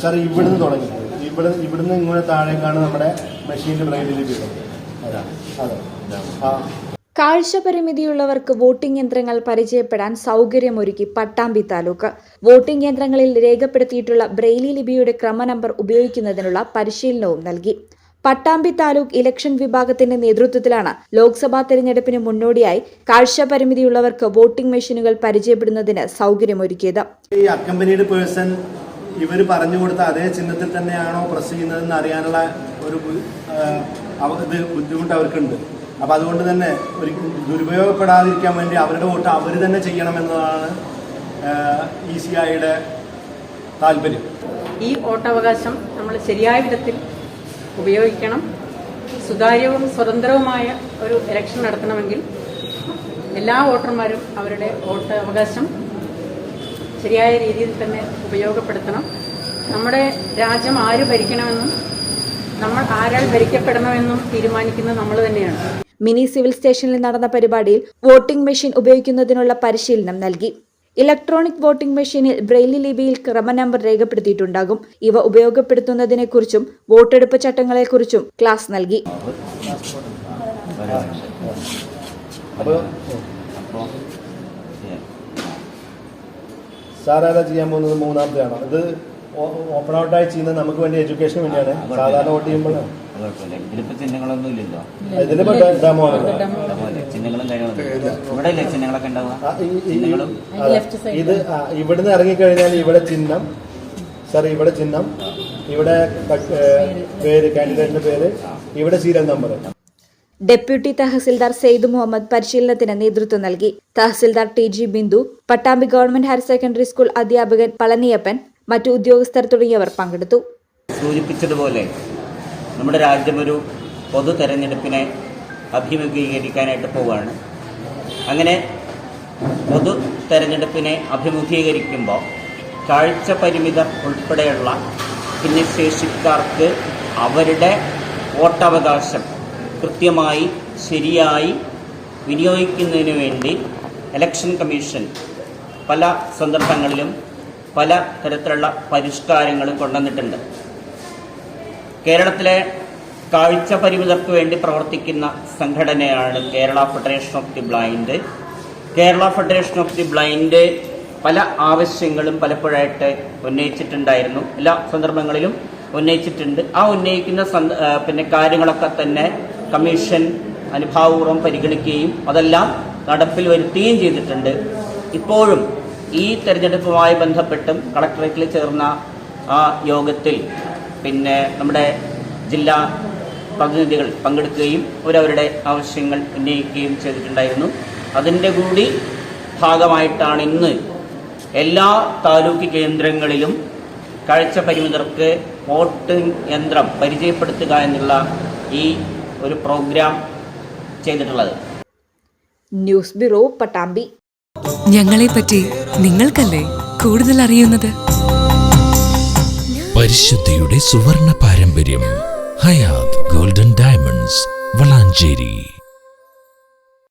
Sir ഇവിടുന്ന് തുടങ്ങി. ഇവിടെ ഇവിടുന്ന് ഇങ്ങനെ താഴേക്കാണ് നമ്മുടെ മെഷീന്റെ ബ്രൈഡിൽ വീഴുന്നത് അതെ. ആ. കാഴ്ച പരിമിതിയുള്ളവർക്ക് വോട്ടിംഗ് യന്ത്രങ്ങൾ പരിചയപ്പെടാൻ സൗകര്യമൊരുക്കി പട്ടാമ്പി താലൂക്ക്. വോട്ടിംഗ് യന്ത്രങ്ങളിൽ രേഖപ്പെടുത്തിയിട്ടുള്ള ബ്രെയിലി ലിപിയുടെ ക്രമ നമ്പർ ഉപയോഗിക്കുന്നതിനുള്ള പരിശീലനവും നൽകി. പട്ടാമ്പി താലൂക്ക് ഇലക്ഷൻ വിഭാഗത്തിന്റെ നേതൃത്വത്തിലാണ് ലോക്സഭാ തെരഞ്ഞെടുപ്പിന് മുന്നോടിയായി കാഴ്ച പരിമിതിയുള്ളവർക്ക് വോട്ടിംഗ് മെഷീനുകൾ പരിചയപ്പെടുന്നതിന് സൗകര്യമൊരുക്കിയത്. ഈ പേഴ്സൺ ഇവർ പറഞ്ഞു കൊടുത്ത അതേ ചിഹ്നത്തിൽ തന്നെയാണോ പ്രസ് ചെയ്യുന്നതെന്ന് അറിയാനുള്ള ഒരു ഇത് ബുദ്ധിമുട്ട് അവർക്കുണ്ട്. അപ്പം അതുകൊണ്ട് തന്നെ ഒരു ദുരുപയോഗപ്പെടാതിരിക്കാൻ വേണ്ടി അവരുടെ വോട്ട് അവർ തന്നെ ചെയ്യണമെന്നതാണ് ഇ സി ഐയുടെ താല്പര്യം. ഈ വോട്ടവകാശം നമ്മൾ ശരിയായ വിധത്തിൽ ഉപയോഗിക്കണം. സുതാര്യവും സ്വതന്ത്രവുമായ ഒരു ഇലക്ഷൻ നടത്തണമെങ്കിൽ എല്ലാ വോട്ടർമാരും അവരുടെ വോട്ട് അവകാശം ശരിയായ രീതിയിൽ തന്നെ ഉപയോഗപ്പെടുത്തണം. നമ്മുടെ രാജ്യം ആര് ഭരിക്കണമെന്നും നമ്മൾ ആരാൽ ഭരിക്കപ്പെടണമെന്നും തീരുമാനിക്കുന്നത് നമ്മൾ തന്നെയാണ്. മിനി സിവിൽ സ്റ്റേഷനിൽ നടന്ന പരിപാടിയിൽ വോട്ടിംഗ് മെഷീൻ ഉപയോഗിക്കുന്നതിനുള്ള പരിശീലനം നൽകി. ഇലക്ട്രോണിക് വോട്ടിംഗ് മെഷീനിൽ ബ്രെയിലി ലിപിയിൽ ക്രമ നമ്പർ രേഖപ്പെടുത്തിയിട്ടുണ്ടാകും. ഇവ ഉപയോഗപ്പെടുത്തുന്നതിനെക്കുറിച്ചും വോട്ടെടുപ്പ് ചട്ടങ്ങളെക്കുറിച്ചും ക്ലാസ് നൽകി. അപ്പോൾ സാറാരാ ചെയ്യാൻ പോകുന്നത് മൂന്നാമത്തെയാണ്. ഇത് ഓപ്പൺ ഔട്ടായി ചെയ്യുന്നത് നമുക്ക് വേണ്ടി എഡ്യൂക്കേഷന് വേണ്ടിയാണ്. സാധാരണ വോട്ട് ചെയ്യുമ്പോഴാണ് ചിഹ്നങ്ങളൊന്നും ഇല്ലല്ലോ? ഇതിലിപ്പോ ഡെമോ ആണ്. അതുപോലെ ചിഹ്നങ്ങളും ഇവിടെ ചിഹ്നങ്ങളൊക്കെ ഉണ്ടാവുക? ഇത് ഇവിടുന്ന് ഇവിടുന്ന് ഇറങ്ങിക്കഴിഞ്ഞാൽ ഇവിടെ ചിഹ്നം. സാർ ഇവിടെ ചിഹ്നം. ഇവിടെ പേര്. കാൻഡിഡേറ്റിന്റെ പേര്. ഇവിടെ serial number deputy tahsildar Syed Muhammad പരിശീലനത്തിന് നേതൃത്വം നൽകി. Tahsildar T G Bindu Pattambi government higher secondary school അധ്യാപകൻ പളനിയപ്പൻ മറ്റു ഉദ്യോഗസ്ഥർ തുടങ്ങിയവർ പങ്കെടുത്തു. സൂചിപ്പിച്ചതുപോലെ നമ്മുടെ രാജ്യം ഒരു പൊതു തെരഞ്ഞെടുപ്പിനെ അഭിമുഖീകരിക്കാനായിട്ട് പോവുകയാണ്. അങ്ങനെ പൊതു തെരഞ്ഞെടുപ്പിനെ അഭിമുഖീകരിക്കുമ്പോൾ കാഴ്ച പരിമിതർ ഉൾപ്പെടെയുള്ള ഭിന്നശേഷിക്കാർക്ക് അവരുടെ വോട്ടവകാശം കൃത്യമായി ശരിയായി വിനിയോഗിക്കുന്നതിന് വേണ്ടി ഇലക്ഷൻ കമ്മീഷൻ പല സന്ദർഭങ്ങളിലും പല തരത്തിലുള്ള പരിഷ്കാരങ്ങളും കൊണ്ടുവന്നിട്ടുണ്ട്. കേരളത്തിലെ കാഴ്ച പരിമിതർക്ക് വേണ്ടി പ്രവർത്തിക്കുന്ന സംഘടനയാണ് Kerala federation of the blind Kerala federation of the blind പല ആവശ്യങ്ങളും പലപ്പോഴായിട്ട് ഉന്നയിച്ചിട്ടുണ്ടായിരുന്നു. എല്ലാ സന്ദർഭങ്ങളിലും ഉന്നയിച്ചിട്ടുണ്ട്. ആ ഉന്നയിക്കുന്ന പിന്നെ കാര്യങ്ങളൊക്കെ തന്നെ കമ്മീഷൻ അനുഭാവപൂർവം പരിഗണിക്കുകയും അതെല്ലാം നടപ്പിൽ വരുത്തുകയും ചെയ്തിട്ടുണ്ട്. ഇപ്പോഴും ഈ തെരഞ്ഞെടുപ്പുമായി ബന്ധപ്പെട്ടും കളക്ടറേറ്റിൽ ചേർന്ന ആ യോഗത്തിൽ പിന്നെ നമ്മുടെ ജില്ലാ പ്രതിനിധികൾ പങ്കെടുക്കുകയും അവരവരുടെ ആവശ്യങ്ങൾ ഉന്നയിക്കുകയും ചെയ്തിട്ടുണ്ടായിരുന്നു. അതിന്റെ കൂടി ഭാഗമായിട്ടാണ് ഇന്ന് എല്ലാ താലൂക്ക് കേന്ദ്രങ്ങളിലും കാഴ്ച പരിമിതർക്ക് വോട്ടിംഗ് യന്ത്രം പരിചയപ്പെടുത്തുക എന്നുള്ള ഈ ഒരു പ്രോഗ്രാം ചെയ്തിട്ടുള്ളത്. News bureau Pattambi. ഞങ്ങളെ പറ്റി നിങ്ങൾക്കല്ലേ കൂടുതൽ അറിയുന്നത്? പരിശുദ്ധിയുടെ സുവർണ പാരമ്പര്യം ഹയാത് ഗോൾഡൻ ഡയമണ്ട്സ് വളാഞ്ചേരി.